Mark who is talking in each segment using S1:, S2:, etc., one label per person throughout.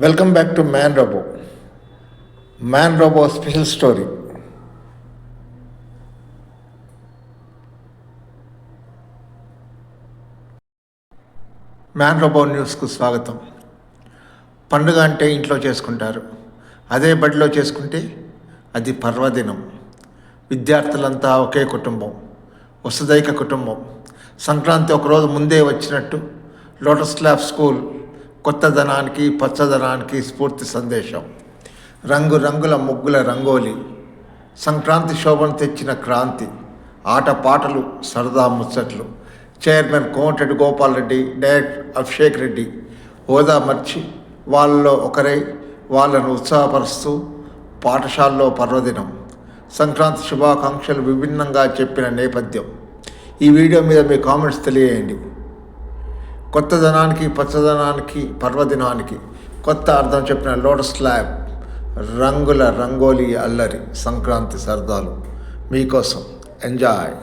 S1: Welcome back to man robo man robo special story man robo న్యూస్కు స్వాగతం. పండుగ అంటే ఇంట్లో చేసుకుంటారు. అదే బడిలో చేసుకుంటే అది పర్వదినం. విద్యార్థులంతా ఒకే కుటుంబం. వసుదైక కుటుంబం. సంక్రాంతి ఒకరోజు ముందే వచ్చినట్టు లోటస్ ల్యాబ్ స్కూల్ కొత్తదనానికి పచ్చదనానికి స్ఫూర్తి సందేశం. రంగు రంగుల ముగ్గుల రంగోలి సంక్రాంతి శోభను తెచ్చిన క్రాంతి ఆట పాటలు సరదా ముచ్చట్లు. Chairman Komatireddy Gopal Reddy director Abhishek Reddy. హోదా మర్చి వాళ్ళలో ఒకరై వాళ్ళను ఉత్సాహపరుస్తూ పాఠశాలలో పర్వదినం. సంక్రాంతి శుభాకాంక్షలు విభిన్నంగా చెప్పిన నేపథ్యం. ఈ వీడియో మీద మీ కామెంట్స్ తెలియజేయండి. కొత్తదనానికి పచ్చదనానికి పర్వదినానికి కొత్త అర్థం చెప్పిన లోటస్ స్లాబ్ రంగుల రంగోలి అల్లరి సంక్రాంతి సరదాలు మీకోసం. ఎంజాయ్.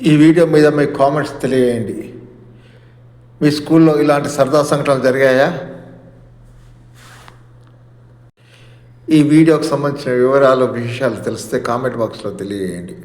S1: ఈ వీడియో మీద మీ కామెంట్స్ తెలియజేయండి. మీ స్కూల్లో ఇలాంటి సరదా సంఘటనలు జరిగాయా? ఈ వీడియోకి సంబంధించిన వివరాలు విశేషాలు తెలిస్తే కామెంట్ బాక్స్లో తెలియజేయండి.